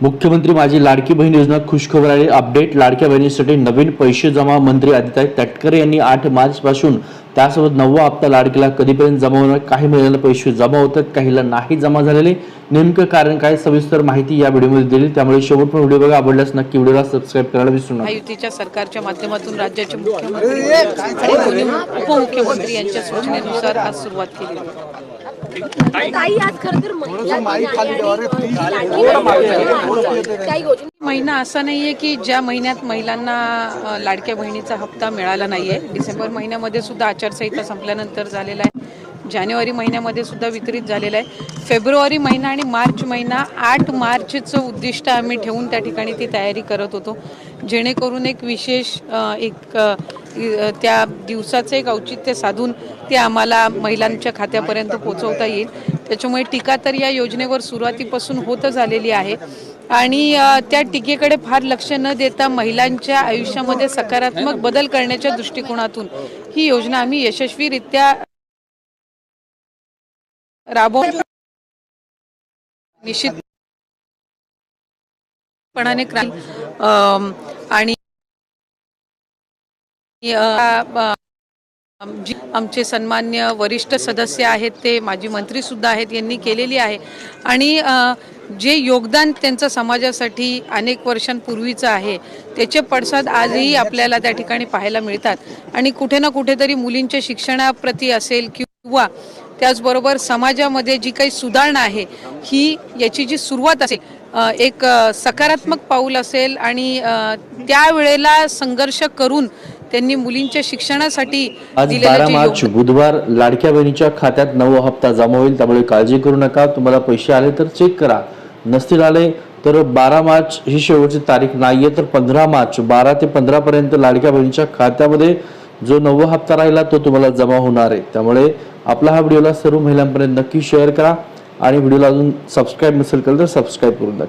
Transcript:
मुख्यमंत्री माझी लाडकी बहीण योजना खुशखबर आहे अपडेट लाडक्या बहिणीसाठी नवीन पैसे जमा मंत्री आदित्य तटकरे यांनी आठ मार्च पासून त्यासोबत नववा हप्ता लाडकीला कधीपर्यंत जमा होणार? काही महिन्यांना पैसे जमा होतात काहीला नाही जमा झालेले. नेमकं कारण काय? सविस्तर माहिती या व्हिडिओमध्ये दिली. त्यामुळे शेवटपर्यंत व्हिडिओ बघा. आवडल्यास नक्की व्हिडिओला सबस्क्राईब करायला विसरू नका. महायुतीच्या सरकारच्या माध्यमातून राज्याचे मुख्यमंत्री आणि उपमुख्यमंत्री यांच्या सूचनेनुसार आज सुरुवात केली. काही आज महिना असा नाही आहे की ज्या महिन्यात महिलांना लाडक्या बहिणीचा हप्ता मिळाला नाहीये. डिसेंबर महिन्यामध्ये सुद्धा आचारसंहिता संपल्यानंतर झालेला आहे. जानेवारी महिन्यामध्ये सुद्धा वितरित झालेलं आहे. फेब्रुवारी महिना आणि मार्च महिना आठ मार्चचं उद्दिष्ट आम्ही ठेवून त्या ठिकाणी ती तयारी करत होतो. जेणेकरून एक विशेष एक त्या दिवसाचं एक औचित्य साधून ते आम्हाला महिलांच्या खात्यापर्यंत पोहोचवता येईल. त्याच्यामुळे टीका तर या योजनेवर सुरुवातीपासून होत झालेली आहे. आणि त्या टीकेकडे फार लक्ष न देता महिलांच्या आयुष्यामध्ये सकारात्मक बदल करण्याच्या दृष्टिकोनातून ही योजना आम्ही यशस्वीरित्या राबव निश्चितपणाने आणि जी आमचे सन्मान्य वरिष्ठ सदस्य आहेत ते माजी मंत्री सुद्धा आहेत यांनी केलेली आहे. आणि जे योगदान त्यांचं समाजासाठी अनेक वर्षांपूर्वीचं आहे त्याचे पडसाद आजही आपल्याला त्या ठिकाणी पाहायला मिळतात. आणि कुठे ना कुठेतरी मुलींच्या शिक्षणाप्रती असेल किंवा त्याचबरोबर समाजामध्ये जी काही सुधारणा आहे ही याची जी सुरुवात असेल एक सकारात्मक पाऊल असेल आणि त्यावेळेला संघर्ष करून त्यांनी मुलींच्या शिक्षणासाठी आज बारा मार्च बुधवार लाडक्या बहिणीच्या खात्यात नवा हप्ता जमा होईल त्यामुळे काळजी करू नका. तुम्हाला पैसे आले तर चेक करा. नसतील आले तर बारा मार्च ही शेवटची तारीख नाहीये तर पंधरा मार्च बारा ते पंधरा पर्यंत लाडक्या बहिणीच्या खात्यामध्ये जो नवा हप्ता राहिला तो तुम्हाला जमा होणार आहे. त्यामुळे आपला हा व्हिडिओला सर्व महिलांपर्यंत नक्की शेअर करा. आणि व्हिडिओला अजून सबस्क्राईब नसेल केलं तर सबस्क्राईब करून द्या